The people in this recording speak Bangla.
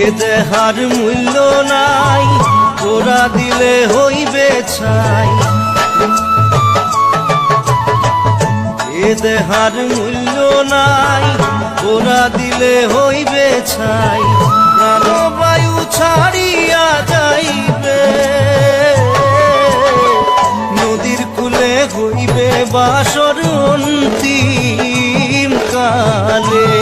এ দেহার মূল্য নাই তোরা দিলে হইবে ছাই। এ দেহার মূল্য নাই তোরা দিলে হইবে ছাই। প্রাণবায়ু ছাড়িয়া যাইবে, নদীর কুলে হইবে বাসর অন্তিম কালে।